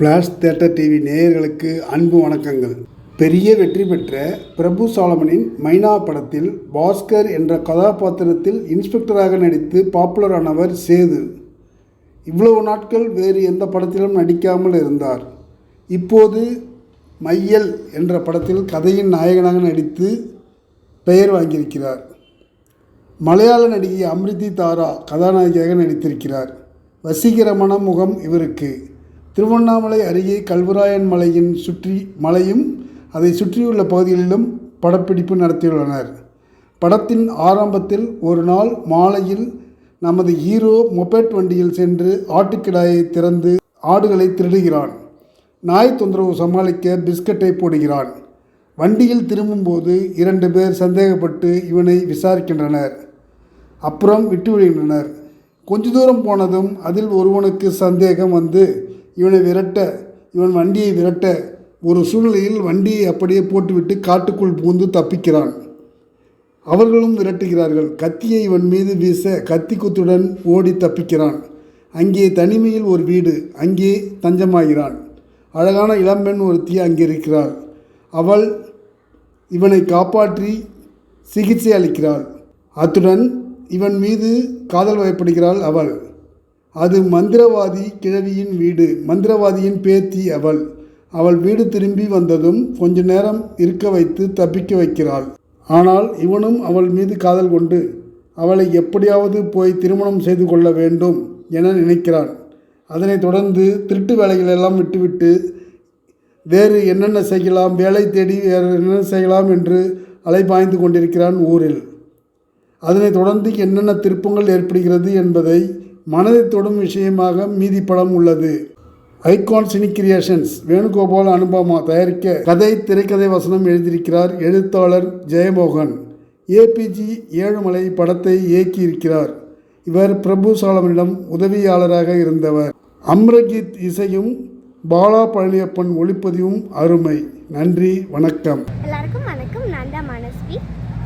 Flash theatre TV நேயர்களுக்கு அன்பு வணக்கங்கள். பெரிய வெற்றி பெற்ற பிரபு சாலமனின் மைனா படத்தில் பாஸ்கர் என்ற கதாபாத்திரத்தில் இன்ஸ்பெக்டராக நடித்து பாப்புலர் ஆனவர் சேது. இவ்வளவு நாட்கள் வேறு எந்த படத்திலும் நடிக்காமல் இருந்தார். இப்போது மையல் என்ற படத்தில் கதையின் நாயகனாக நடித்து பெயர் வாங்கியிருக்கிறார். மலையாள நடிகை அம்ரிதி தாரா கதாநாயகியாக நடித்திருக்கிறார். வசீகரமான முகம் இவருக்கு. திருவண்ணாமலை அருகே கல்வராயன் மலையின் சுற்றி மலையும் அதை சுற்றியுள்ள பகுதிகளிலும் படப்பிடிப்பு நடத்தியுள்ளனர். படத்தின் ஆரம்பத்தில் ஒரு நாள் மாலையில் நமது ஹீரோ மொபெட் வண்டியில் சென்று ஆட்டுக்கிடாயை திறந்து ஆடுகளை திருடுகிறான். நாய் தொந்தரவு சமாளிக்க பிஸ்கட்டை போடுகிறான். வண்டியில் திரும்பும்போது இரண்டு பேர் சந்தேகப்பட்டு இவனை விசாரிக்கின்றனர். அப்புறம் விட்டுவிடுகின்றனர். கொஞ்ச தூரம் போனதும் அதில் ஒருவனுக்கு சந்தேகம் வந்து இவனை விரட்ட இவன் வண்டியை விரட்ட ஒரு சூழ்நிலையில் வண்டியை அப்படியே போட்டுவிட்டு காட்டுக்குள் புகுந்து தப்பிக்கிறான். அவர்களும் விரட்டுகிறார்கள். கத்தியை இவன் மீது வீச கத்தி குத்துடன் ஓடி தப்பிக்கிறான். அங்கே தனிமையில் ஒரு வீடு அங்கே தஞ்சமாகிறான். அழகான இளம்பெண் ஒருத்தி அங்கே இருக்கிறாள். அவள் இவனை காப்பாற்றி சிகிச்சை அளிக்கிறாள். அத்துடன் இவன் மீது காதல் வயப்படுகிறாள் அவள். அது மந்திரவாதி கிழவியின் வீடு மந்திரவாதியின் பேத்தி அவள். அவள் வீடு திரும்பி வந்ததும் கொஞ்ச நேரம் இருக்க வைத்து தப்பிக்க வைக்கிறாள். ஆனால் இவனும் அவள் மீது காதல் கொண்டு அவளை எப்படியாவது போய் திருமணம் செய்து கொள்ள வேண்டும் என நினைக்கிறான். அதனைத் தொடர்ந்து திருட்டு வேலைகளெல்லாம் விட்டுவிட்டு வேறு என்னென்ன செய்யலாம்? வேலை தேடி வேறு என்னென்ன செய்யலாம்? என்று அலைபாய்ந்து கொண்டிருக்கிறான் ஊரில். அதனைத் தொடர்ந்து என்னென்ன திருப்பங்கள் ஏற்படுகிறது என்பதை மனதை தொடும் விஷயமாக மீதி படம் உள்ளது. Icon Cine Creations Venugopal Anupama தயாரிக்க கதை திரைக்கதை வசனம் எழுதியிருக்கிறார் எழுத்தாளர் ஜெயமோகன். ஏபிஜி ஏழுமலை படத்தை இயக்கியிருக்கிறார். இவர் பிரபு சாலமனிடம் உதவியாளராக இருந்தவர். அம்ரஜித் இசையும் பாலா பழனியப்பன் ஒளிப்பதிவும் அருமை. நன்றி வணக்கம்.